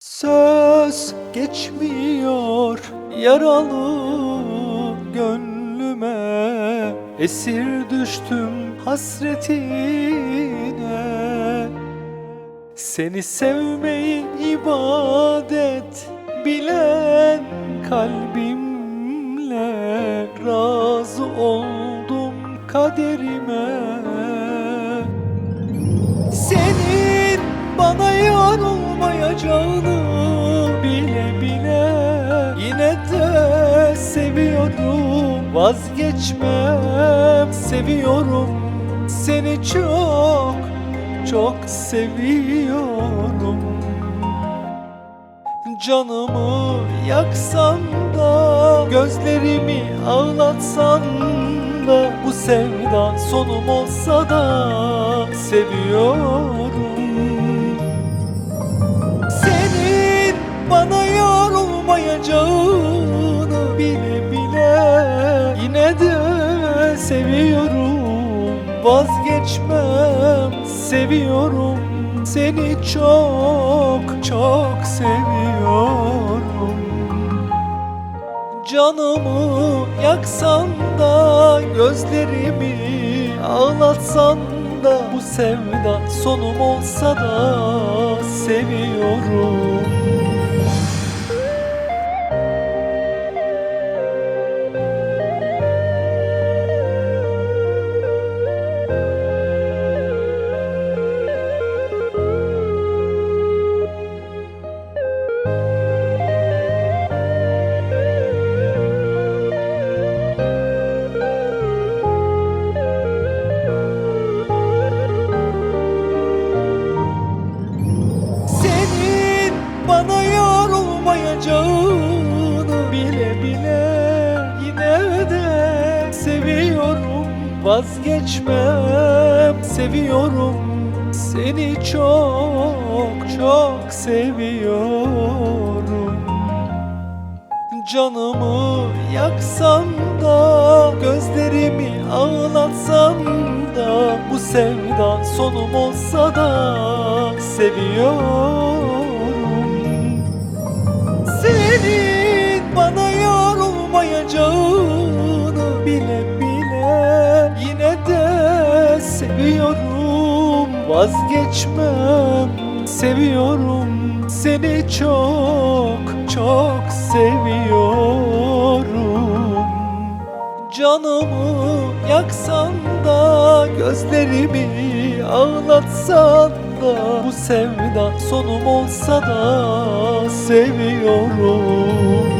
Söz geçmiyor yaralı gönlüme. Esir düştüm hasretine. Seni sevmeyi ibadet bilen kalbimle Razı oldum kaderime. Senin bana olmayacağını bile bile. Yine de seviyorum vazgeçmem. Seviyorum Seni çok çok seviyorum. Canımı yaksan da Gözlerimi ağlatsan da Bu sevda sonum olsa da Seviyorum seviyorum Vazgeçmem seviyorum Seni çok çok seviyorum. Canımı yaksan da Gözlerimi ağlatsan da Bu sevda sonum olsa da Seviyorum vazgeçmem seviyorum Seni çok çok seviyorum. Canımı yaksan da Gözlerimi ağlatsan da Bu sevda sonum olsa da Seviyorum Vazgeçmem seviyorum Seni çok çok seviyorum. Canımı yaksan da Gözlerimi ağlatsan da Bu sevda sonum olsa da Seviyorum